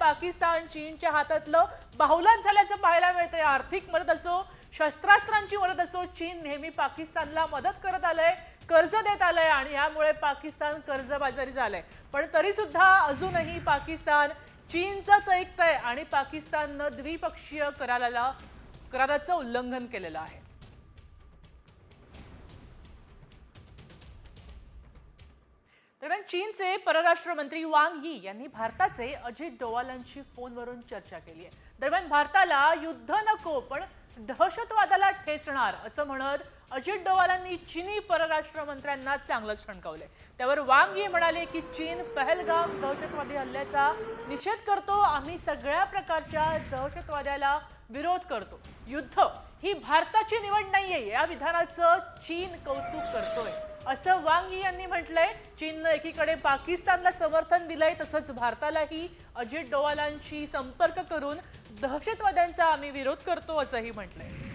पाकिस्तान चीनच्या हातातलं बाहुलात झाल्याचं पाहायला मिळतंय. आर्थिक मदत असो शस्त्रास्त्रांची मदत असो चीन नेहमी पाकिस्तानला मदत करत आलंय कर्ज देत आलंय आणि यामुळे पाकिस्तान कर्जबाजारी झालंय. पण तरी सुद्धा अजूनही पाकिस्तान चीनचंच ऐकतंय आणि पाकिस्ताननं द्विपक्षीय कराराला कराराचं उल्लंघन केलेलं आहे. दरम्यान चीनचे परराष्ट्र मंत्री वांग यी यांनी भारताचे अजित डोवालांशी फोनवरून चर्चा केली आहे. दरम्यान भारताला युद्ध नको पण दहशतवादाला ठेचणार असं म्हणत अजित डोवालांनी चीनी परराष्ट्र मंत्र्यांना चांगलंच ठणकावलंय. त्यावर वांग यी म्हणाले की चीन पहलगाम दहशतवादी हल्ल्याचा निषेध करतो. आम्ही सगळ्या प्रकारच्या दहशतवाद्याला विरोध करतो. युद्ध ही भारताची निवड नाहीये. या विधानाचं चीन कौतुक करतोय. असं वांग यी यांनी म्हटलंय चीननं एकीकडे पाकिस्तानला समर्थन दिलंय तसंच भारतालाही अजित डोवालांशी संपर्क करून दहशतवाद्यांचा आम्ही विरोध करतो असंही म्हटलंय.